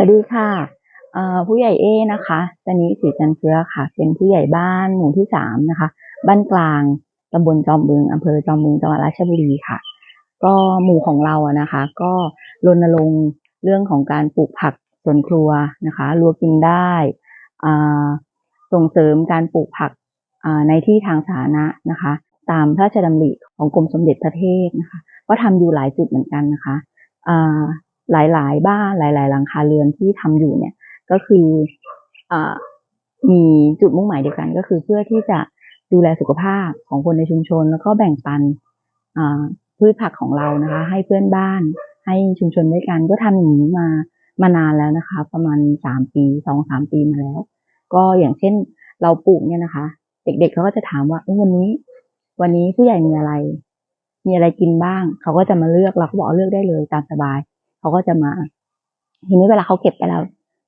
สวัสดีค่ะผู้ใหญ่เอนะคะจันนี้ศรีจันเชื้อค่ะ เป็นผู้ใหญ่บ้านหมู่ที่สามนะคะ บ้านกลางตำบลจอมบึงอำเภอจอมบึงจังหวัดราชบุรีค่ะ ก็หมู่ของเราอะนะคะ ก็รณรงค์เรื่องของการปลูกผักสวนครัวนะคะรัวกินได้ส่งเสริมการปลูกผักในที่ทางสาธารณะนะคะ ตามพระราชดำริของกรมสมเด็จพระเทพนะคะ ก็ทำอยู่หลายจุดเหมือนกันนะคะ หลาย ๆ บ้านหลาย ๆ หลังคาเรือนที่ทำอยู่เนี่ย ก็คืออมีจุดมุ่งหมายเดียวกันก็คือเพื่อที่จะดูแลสุขภาพของคนในชุมชน แล้วก็แบ่งปันพืชผักของเรานะคะ ให้เพื่อนบ้าน ให้ชุมชนด้วยกัน ก็ทำอย่างนี้มามานานแล้วนะคะ ประมาณสามปีสองสามปีมาแล้ว ก็อย่างเช่นเราปลูกเนี่ยนะคะ เด็กๆเขาก็จะถามว่าวันนี้ วันนี้ผู้ใหญ่มีอะไร มีอะไรกินบ้าง เขาก็จะมาเลือกเราก็บอกเลือกได้เลยตามสบาย เขาก็จะมา ทีนี้เวลาเขาเก็บไปแล้ว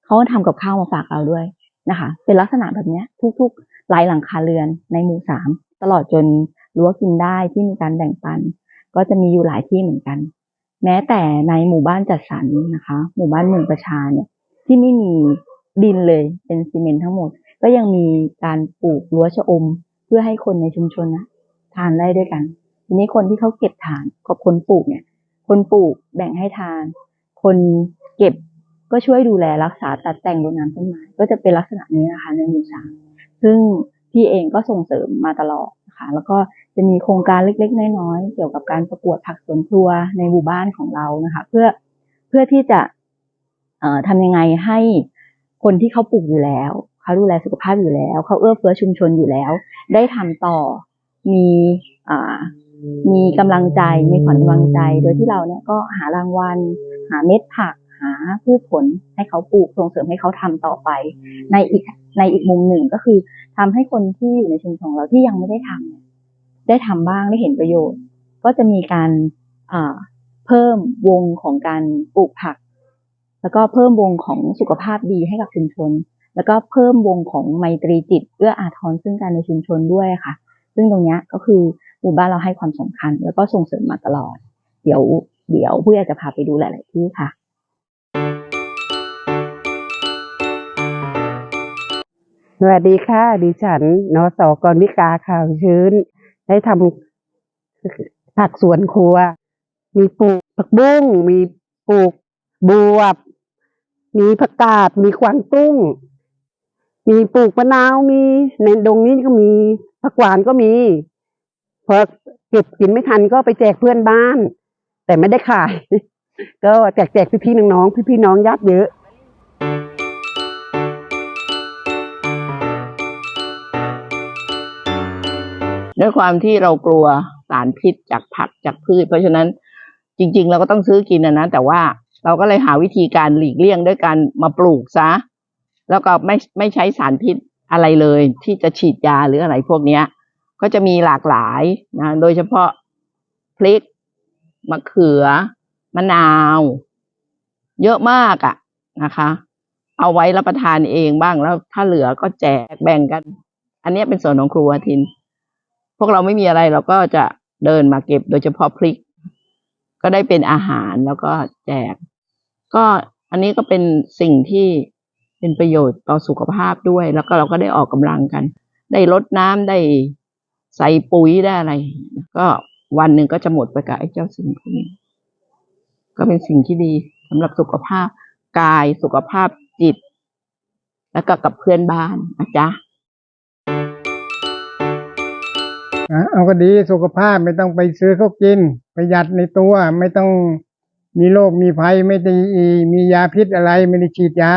เขาก็ทำกับข้าวมาฝากเราด้วยนะคะ เป็นลักษณะแบบนี้ทุกๆหลายหลังคาเรือนในหมู่สามตลอดจนรั้วกินได้ที่มีการแบ่งปัน ก็จะมีอยู่หลายที่เหมือนกัน แม้แต่ในหมู่บ้านจัดสรรนะคะ หมู่บ้านเมืองประชาเนี่ย ที่ไม่มีดินเลยเป็นซีเมนต์ทั้งหมด ก็ยังมีการปลูกรั้วชะอม เพื่อให้คนในชุมชนนะทานได้ด้วยกัน ทีนี้คนที่เขาเก็บทานกับคนปลูกเนี่ย คนปลูกแบ่งให้ทาน คนเก็บก็ช่วยดูแลรักษาตัดแต่งรดน้ำต้นไม้ก็จะเป็นลักษณะนี้นะคะในหมู่สามซึ่งพี่เองก็ส่งเสริมมาตลอดนะคะแล้วก็จะมีโครงการเล็กๆ น้อยๆเกี่ยวกับการประกวดผักสวนครัวในหมู่บ้านของเรานะคะ เพื่อเพื่อที่จะเอ่อทำยังไงให้คนที่เขาปลูกอยู่แล้ว เขาดูแลสุขภาพอยู่แล้ว เขาเอื้อเฟื้อชุมชนอยู่แล้ว ได้ทำต่อมีอ่า มีกำลังใจมีขวัญกำลังใจ โดยที่เราเนี่ยก็หารางวัล หาเม็ดผัก หาพืชผลให้เขาปลูกส่งเสริมให้เขาทำต่อไป ในอีกในอีกมุมหนึ่งก็คือทำให้คนที่อยู่ในชุมชนของเราที่ยังไม่ได้ทำเนี่ยได้ทำบ้างได้เห็นประโยชน์ ก็จะมีการอ่าเพิ่มวงของการปลูกผัก แล้วก็เพิ่มวงของสุขภาพดีให้กับชุมชน แล้วก็เพิ่มวงของไมตรีจิตเอื้ออาทรซึ่งกันในชุมชนด้วยค่ะ ซึ่งตรงนี้ก็คือหมู่บ้านเราให้ความสำคัญ แล้วก็ส่งเสริมมาตลอด เดี๋ยวเดี๋ยวผู้ใหญ่จะพาไปดูหลาย ๆ ที่ค่ะ สวัสดีค่ะ ดิฉันนสกรณิกาข่าวชื้น ได้ทำผักสวนครัว มีปลูกผักบุ้ง มีปลูกบวบ มีผักกาด มีกวางตุ้ง มีปลูกมะนาวมีในดงนี้ก็มีผักหวานก็มีพอเก็บกินไม่ทันก็ไปแจกเพื่อนบ้าน แต่ไม่ได้ขาย ก็แจกแจกพี่ๆน้องๆพี่ๆน้องญาติเยอะด้วยความที่เรากลัวสารพิษจากผักจากพืช เพราะฉะนั้นจริง ๆ เราก็ต้องซื้อกินนะนะแต่ว่าเราก็เลยหาวิธีการหลีกเลี่ยงด้วยการมาปลูกซะ แล้วก็ไม่ไม่ใช้สารพิษอะไรเลย ที่จะฉีดยาหรืออะไรพวกเนี้ยก็จะมีหลากหลายนะโดยเฉพาะพริกมะเขือ มะนาว เยอะมากอะนะคะ เอาไว้รับประทานเองบ้างแล้วถ้าเหลือก็แจกแบ่งกัน อันนี้เป็นส่วนของครัวทิน พวกเราไม่มีอะไรเราก็จะเดินมาเก็บโดยเฉพาะพริก ก็ได้เป็นอาหารแล้วก็แจก ก็อันนี้ก็เป็นสิ่งที่ เป็นประโยชน์ต่อสุขภาพด้วย แล้วก็เราก็ได้ออกกำลังกัน ได้ลดน้ำได้ใส่ปุ๋ยได้อะไร ก็วันหนึ่งก็จะหมดไปกับไอ้เจ้าสิ่งพวกนี้ ก็เป็นสิ่งที่ดีสำหรับสุขภาพกายสุขภาพจิต แล้วก็กับเพื่อนบ้านนะจ๊ะเอาก็ดีสุขภาพไม่ต้องไปซื้อเขากิน ประหยัดในตัวไม่ต้องมีโรคมีภัยไม่ได้มียาพิษอะไรไม่ได้ฉีดยา